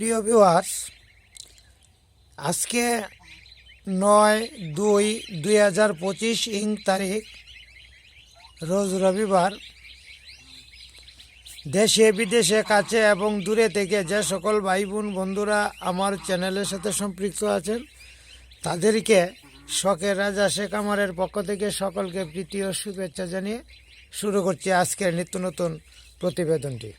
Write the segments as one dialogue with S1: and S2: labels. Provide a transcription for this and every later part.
S1: প্রিয় ভিউয়ার্স আজকে নয় দুই দুই হাজার পঁচিশ ইং তারিখ, রোজ রবিবার। দেশে, বিদেশে, কাছে এবং দূরে থেকে যে সকল ভাই বোন বন্ধুরা আমার চ্যানেলের সাথে সম্পৃক্ত আছেন, তাদেরকে শখের রাজা শেখ আমারের পক্ষ থেকে সকলকে প্রীতি ও শুভেচ্ছা জানিয়ে শুরু করছি আজকের নিত্য নতুন প্রতিবেদনটি।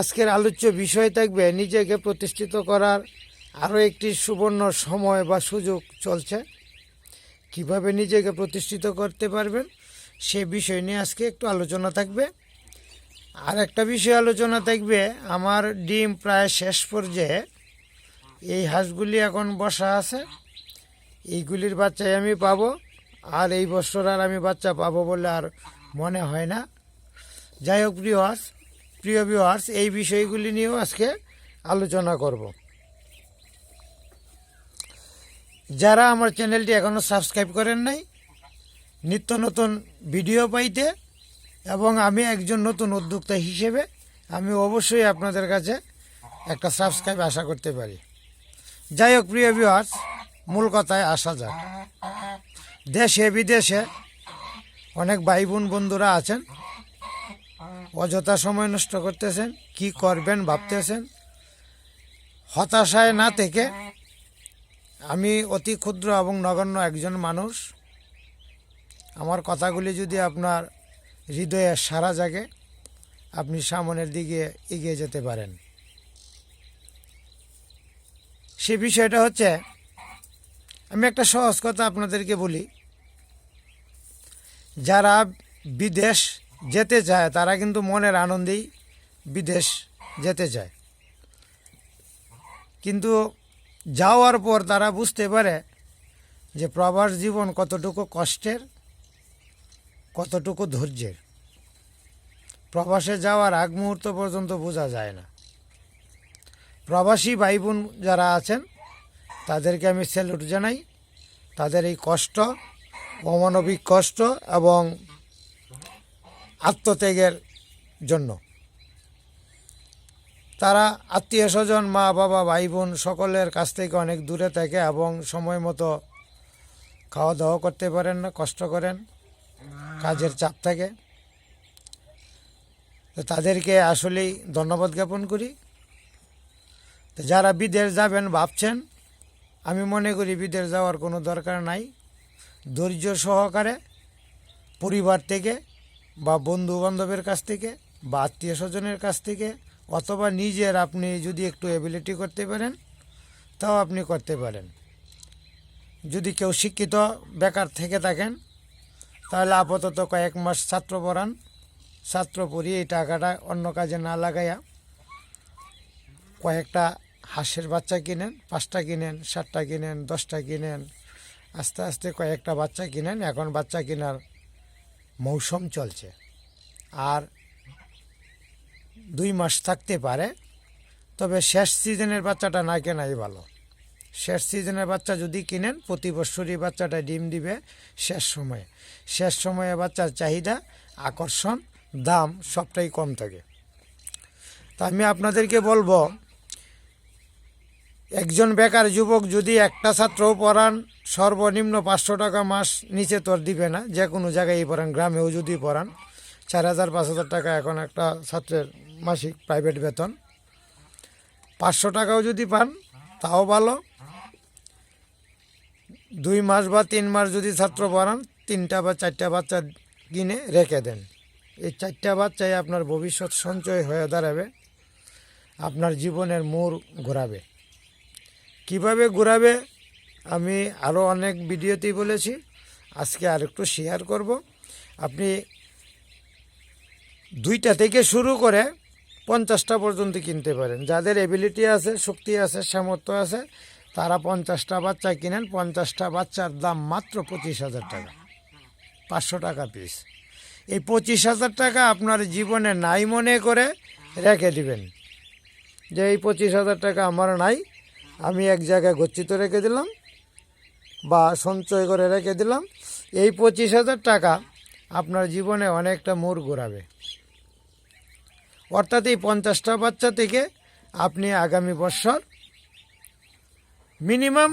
S1: আজকের আলোচ্য বিষয় থাকবে নিজেকে প্রতিষ্ঠিত করার আরও একটি সুবর্ণ সময় বা সুযোগ চলছে। কীভাবে নিজেকে প্রতিষ্ঠিত করতে পারবেন সে বিষয় নিয়ে আজকে একটু আলোচনা থাকবে। আর একটা বিষয় আলোচনা থাকবে, আমার ডিম প্রায় শেষ পর্যায়ে। এই হাঁসগুলি এখন বসা আছে। এইগুলির বাচ্চাই আমি পাবো। আর এই বছর আর আমি বাচ্চা পাবো বলে আর মনে হয় না। যাই হোক প্রিয় হাঁস প্রিয় ভিউয়ার্স এই বিষয়গুলি নিয়েও আজকে আলোচনা করব। যারা আমার চ্যানেলটি এখনও সাবস্ক্রাইব করেন নাই, নিত্য নতুন ভিডিও পাইতে এবং আমি একজন নতুন উদ্যোক্তা হিসেবে আমি অবশ্যই আপনাদের কাছে একটা সাবস্ক্রাইব আশা করতে পারি। যাই হোক, প্রিয় ভিউয়ার্স মূল কথায় আসা যাক। দেশে বিদেশে অনেক ভাই বোন বন্ধুরা আছেন। অযথা সময় নষ্ট করতেছেন, কি করবেন ভাবতেছেন? হতাশায় না থেকে আমি অতি ক্ষুদ্র এবং নগণ্য একজন মানুষ। আমার কথাগুলি যদি আপনার হৃদয়ে সারা জাগে, আপনি সামনের দিকে এগিয়ে যেতে পারেন। সে বিষয়টা হচ্ছে, আমি একটা সহজ কথা আপনাদেরকে বলি। যারা বিদেশ যেতে চায় তারা কিন্তু মনের আনন্দেই বিদেশ যেতে চায় কিন্তু যাওয়ার পর তারা বুঝতে পারে যে প্রবাস জীবন কতটুকু কষ্টের, কতটুকু ধৈর্যের। প্রবাসে যাওয়ার আগ মুহূর্ত পর্যন্ত বোঝা যায় না। প্রবাসী ভাই বোন যারা আছেন, তাদেরকে আমি স্যালুট জানাই। তাদের এই কষ্ট, অমানবিক কষ্ট এবং আত্মত্যাগের জন্য। তারা আত্মীয় স্বজন, মা, বাবা, ভাই, বোন সকলের কাছ থেকে অনেক দূরে থাকে এবং সময় মতো খাওয়া দাওয়া করতে পারেন না কষ্ট করেন, কাজের চাপ থাকে। তো তাদেরকে আসলেই ধন্যবাদ জ্ঞাপন করি। তো যারা বিদেশ যাবেন ভাবছেন, আমি মনে করি বিদেশ যাওয়ার কোনো দরকার নাই। ধৈর্য সহকারে পরিবার থেকে বা বন্ধু বান্ধবের কাছ থেকে, বা আত্মীয় স্বজনের কাছ থেকে, অথবা নিজের আপনি যদি একটু এবিলিটি করতে পারেন, তাও আপনি করতে পারেন। যদি কেউ শিক্ষিত, বেকার থেকে থাকেন, তাহলে আপাতত কয়েক মাস ছাত্র পড়ান, ছাত্র পড়িয়ে এই টাকাটা অন্য কাজে না লাগাইয়া কয়েকটা হাঁসের বাচ্চা কিনেন, পাঁচটা কিনেন, সাতটা কিনেন, দশটা কিনেন, আস্তে আস্তে কয়েকটা বাচ্চা কিনেন, এখন বাচ্চা কেনার মৌসুম চলছে। আর দুই মাস থাকতে পারে, তবে শেষ সিজনের বাচ্চাটা না কেনাই ভালো। শেষ সিজনের বাচ্চা যদি কিনেন, প্রতি বছরই বাচ্চাটা ডিম দিবে শেষ সময়ে। শেষ সময়ে বাচ্চার চাহিদা, আকর্ষণ, দাম সবটাই কম থাকে। তা আমি আপনাদেরকে বলব, একজন বেকার যুবক যদি একটা ছাত্রও পড়ান সর্বনিম্ন পাঁচশো টাকা মাস নিচে তোর দিবে না। যে কোনো জায়গায় পড়ান গ্রামেও যদি পড়ান চার হাজার, পাঁচ হাজার টাকা এখন একটা ছাত্রের মাসিক প্রাইভেট বেতন। পাঁচশো টাকাও যদি পান, তাও ভালো। দুই মাস বা তিন মাস যদি ছাত্র পড়ান তিনটা বা চারটা বাচ্চা কিনে রেখে দেন। এই চারটা বাচ্চাই আপনার ভবিষ্যৎ সঞ্চয় হয়ে দাঁড়াবে, আপনার জীবনের মোড় ঘোরাবে। কীভাবে ঘোরাবে? আমি আরও অনেক ভিডিওতেই বলেছি। আজকে আর একটু শেয়ার করব। আপনি দুইটা থেকে শুরু করে পঞ্চাশটা পর্যন্ত কিনতে পারেন। যাদের এবিলিটি আছে, শক্তি আছে, সামর্থ্য আছে, তারা পঞ্চাশটা বাচ্চা কিনেন। পঞ্চাশটা বাচ্চার দাম মাত্র পঁচিশ হাজার টাকা। পাঁচশো টাকা পিস এই পঁচিশ হাজার টাকা আপনার জীবনে নাই মনে করে রেখে দিবেন। যে এই পঁচিশ হাজার টাকা আমার নাই, আমি এক জায়গায় গচ্ছিত রেখে দিলাম। বা সঞ্চয় করে রেখে দিলাম, এই পঁচিশ হাজার টাকা আপনার জীবনে অনেকটা মোড় ঘোরাবে। অর্থাৎ এই পঞ্চাশটা বাচ্চা থেকে আপনি আগামী বছর মিনিমাম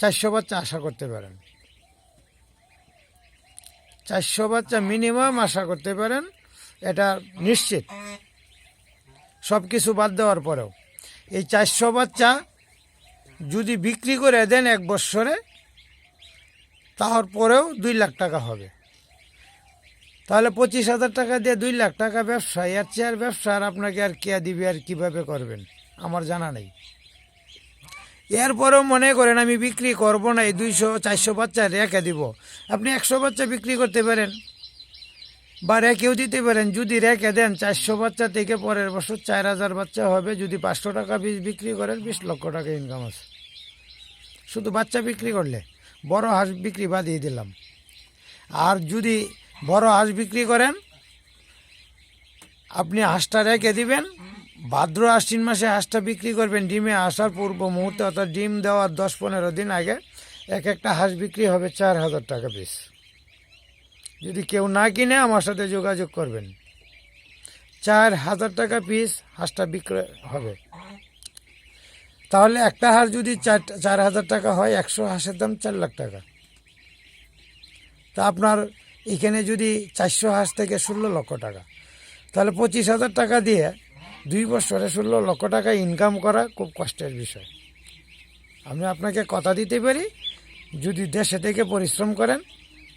S1: চারশো বাচ্চা আশা করতে পারেন। চারশো বাচ্চা মিনিমাম আশা করতে পারেন, এটা নিশ্চিত। সব কিছু বাদ দেওয়ার পরেও এই চারশো বাচ্চা যদি বিক্রি করে দেন এক বৎসরে তারপরেও দুই লাখ টাকা হবে। তাহলে পঁচিশ হাজার টাকা দিয়ে দুই লাখ টাকা ব্যবসা এর চেয়ার ব্যবসা আর আপনাকে আর কে দিবে আর কীভাবে করবেন? আমার জানা নেই। এরপরেও মনে করেন, আমি বিক্রি করব না, এই দুইশো, চারশো বাচ্চা রেখে দিব। আপনি একশো বাচ্চা বিক্রি করতে পারেন। বা রেখেও দিতে পারেন, যদি রেখে দেন, চারশো বাচ্চা থেকে পরের বছর চার হাজার বাচ্চা হবে, যদি পাঁচশো টাকা বীজ বিক্রি করেন, বিশ লক্ষ টাকা ইনকাম আছে। শুধু বাচ্চা বিক্রি করলে, বড় হাঁস বিক্রি বাদিয়ে দিলাম। আর যদি বড় হাঁস বিক্রি করেন, আপনি হাঁসটা রেখে দিবেন, ভাদ্র আশ্বিন মাসে হাঁসটা বিক্রি করবেন, ডিমে আসার পূর্ব মুহূর্তে অর্থাৎ ডিম দেওয়ার দশ পনেরো দিন আগে, এক একটা হাঁস বিক্রি হবে চার হাজার টাকা পিস যদি কেউ না কিনে আমার সাথে যোগাযোগ করবেন। চার হাজার টাকা পিস হাঁসটা বিক্রয় হবে। তাহলে একটা হাঁস যদি চার চার হাজার টাকা হয়, একশো হাঁসের দাম চার লাখ টাকা। তা আপনার এখানে যদি চারশো হাঁস থেকে ষোলো লক্ষ টাকা। তাহলে পঁচিশ হাজার টাকা দিয়ে দুই বছরে ষোলো লক্ষ টাকা ইনকাম করা খুব কষ্টের বিষয়। আমি আপনাকে কথা দিতে পারি। যদি দেশে থেকে পরিশ্রম করেন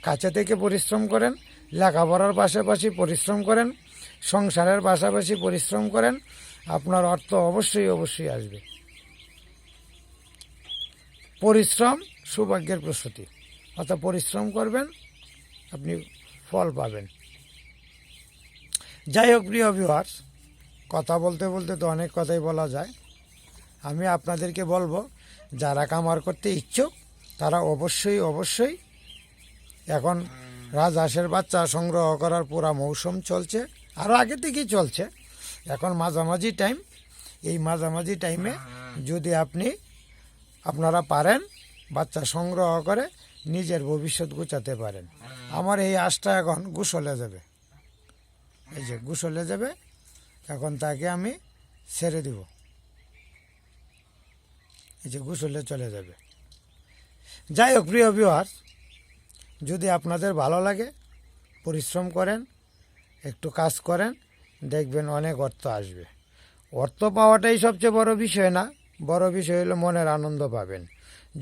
S1: কাছে থেকে পরিশ্রম করেন, লেখাপড়ার পাশাপাশি পরিশ্রম করেন, সংসারের পাশাপাশি পরিশ্রম করেন, আপনার অর্থ অবশ্যই অবশ্যই আসবে। পরিশ্রম সৌভাগ্যের প্রস্তুতি। অর্থাৎ পরিশ্রম করবেন, আপনি ফল পাবেন। যাই হোক, প্রিয় ভিউয়ার্স কথা বলতে বলতে তো অনেক কথাই বলা যায়। আমি আপনাদেরকে বলব, যারা কামার করতে ইচ্ছুক, তারা অবশ্যই অবশ্যই এখন রাজহাঁসের বাচ্চা সংগ্রহ করার পুরা মৌসুম চলছে আরও আগে থেকেই চলছে। এখন মাঝামাঝি টাইম এই মাঝামাঝি টাইমে যদি আপনি, আপনারা পারেন, বাচ্চা সংগ্রহ করে নিজের ভবিষ্যৎ গুছাতে পারেন। আমার এই আশটা এখন গুসলে যাবে। এই যে গুসলে যাবে, এখন তাকে আমি ছেড়ে দিব। এই যে গুসলে চলে যাবে। যাই হোক, প্রিয় বিহার যদি আপনাদের ভালো লাগে, পরিশ্রম করেন, একটু কাজ করেন, দেখবেন অনেক অর্থ আসবে। অর্থ পাওয়াটাই সবচেয়ে বড় বিষয় না, বড় বিষয় হলো মনের আনন্দ পাবেন।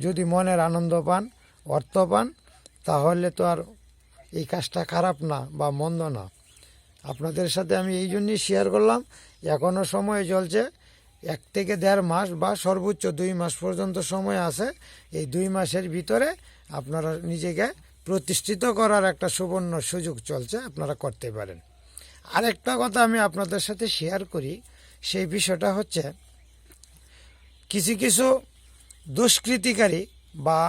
S1: যদি মনের আনন্দ পান, অর্থ পান, তাহলে তো আর এই কাজটা খারাপ না বা মন্দ না। আপনাদের সাথে আমি এই জন্যই শেয়ার করলাম এখনও সময় চলছে, এক থেকে দেড় মাস বা সর্বোচ্চ দুই মাস পর্যন্ত সময় আছে, এই দুই মাসের ভিতরে আপনারা নিজেকে প্রতিষ্ঠিত করার একটা সুবর্ণ সুযোগ চলছে, আপনারা করতে পারেন। আরেকটা কথা আমি আপনাদের সাথে শেয়ার করি, সেই বিষয়টা হচ্ছে, কিছু কিছু দুষ্কৃতিকারী বা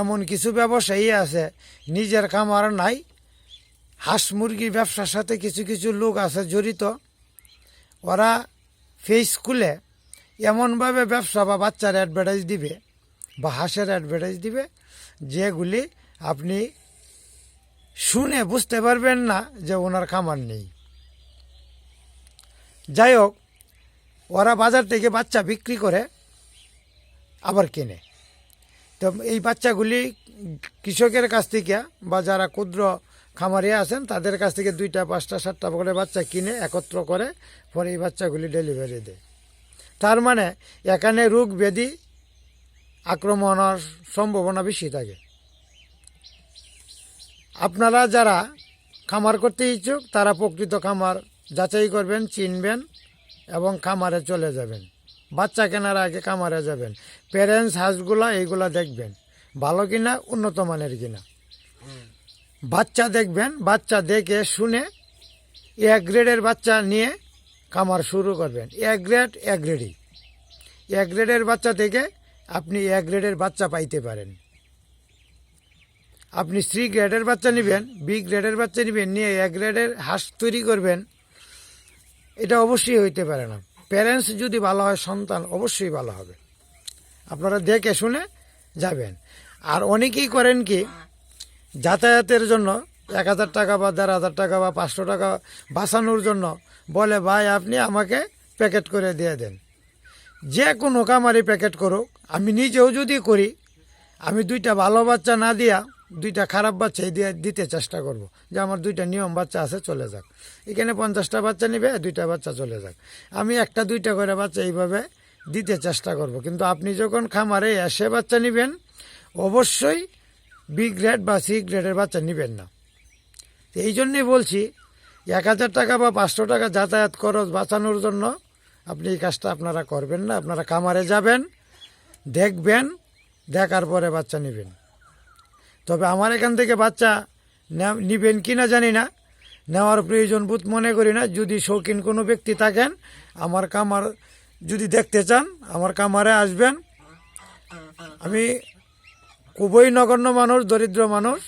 S1: এমন কিছু ব্যবসায়ী আছে, নিজের খামার নাই, হাঁস মুরগি ব্যবসার সাথে কিছু কিছু লোক আছে জড়িত, ওরা ফেস খুলে এমনভাবে ব্যবসা বা বাচ্চার অ্যাডভার্টাইজ দিবে বা হাঁসের অ্যাডভার্টাইজ দিবে, যেগুলি আপনি শুনে বুঝতে পারবেন না যে ওনার খামার নেই। যাই হোক ওরা বাজার থেকে বাচ্চা বিক্রি করে আবার কেনে। তো এই বাচ্চাগুলি কৃষকের কাছ থেকে বা যারা ক্ষুদ্র খামারি আছেন, তাদের কাছ থেকে দুইটা, পাঁচটা, সাতটা করে বাচ্চা কিনে একত্র করে পরে এই বাচ্চাগুলি ডেলিভারি দেয়। তার মানে এখানে রোগ ব্যাধি আক্রমণের সম্ভাবনা বেশি থাকে। আপনারা যারা খামার করতে ইচ্ছুক, তারা প্রকৃত খামার যাচাই করবেন, চিনবেন এবং খামারে চলে যাবেন। বাচ্চা কেনার আগে খামারে যাবেন। প্যারেন্টস হাঁসগুলা এইগুলা দেখবেন। ভালো কিনা, উন্নত মানের কিনা। বাচ্চা দেখবেন, বাচ্চা দেখে শুনে এক গ্রেডের বাচ্চা নিয়ে খামার শুরু করবেন। এক গ্রেড এক গ্রেডই এক গ্রেডের বাচ্চা থেকে আপনি এক গ্রেডের বাচ্চা পাইতে পারেন। আপনি সি গ্রেডের বাচ্চা নেবেন বি গ্রেডের বাচ্চা নেবেন, নিয়ে এক গ্রেডের হাঁস তৈরি করবেন। এটা অবশ্যই হইতে পারে না। প্যারেন্টস যদি ভালো হয়, সন্তান অবশ্যই ভালো হবে। আপনারা দেখে শুনে যাবেন। আর অনেকেই করেন কি, যাতায়াতের জন্য এক হাজার টাকা বা দেড় হাজার টাকা বা পাঁচশো টাকা বাঁচানোর জন্য বলে, ভাই, আপনি আমাকে প্যাকেট করে দিয়ে দেন। যে কোনো কামারি প্যাকেট করুক। আমি নিজেও যদি করি, আমি দুইটা ভালো বাচ্চা না দিয়া দুইটা খারাপ বাচ্চা দিয়ে দিতে চেষ্টা করব যে আমার দুইটা নিয়ম বাচ্চা আছে, চলে যাক। এখানে পঞ্চাশটা বাচ্চা নিবে, দুইটা বাচ্চা চলে যাক। আমি একটা দুইটা করে বাচ্চা এইভাবে দিতে চেষ্টা করব। কিন্তু আপনি যখন খামারে এসে বাচ্চা নেবেন, অবশ্যই বি গ্রেড বা সি গ্রেডের বাচ্চা নেবেন না। এই জন্যই বলছি, এক হাজার টাকা বা পাঁচশো টাকা যাতায়াত খরচ বাঁচানোর জন্য আপনি এই কাজটা আপনারা করবেন না। আপনারা কামারে যাবেন, দেখবেন, দেখার পরে বাচ্চা নেবেন। তবে আমার এখান থেকে বাচ্চা নিবেন কি না জানি না। নেওয়ার প্রয়োজন বোধ মনে করি না। যদি শৌখিন কোনো ব্যক্তি থাকেন, আমার কামার যদি দেখতে চান, আমার কামারে আসবেন। আমি খুবই নগণ্য মানুষ, দরিদ্র মানুষ।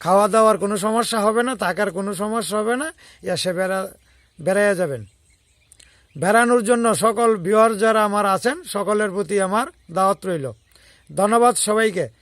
S1: খাওয়া দাওয়ার কোনো সমস্যা হবে না, থাকার কোনো সমস্যা হবে না। এসে বেড়া, বেড়াইয়া যাবেন। বেড়ানোর জন্য সকল বিহার যারা আমার আছেন, সকলের প্রতি আমার দাওয়াত রইল। ধন্যবাদ সবাইকে।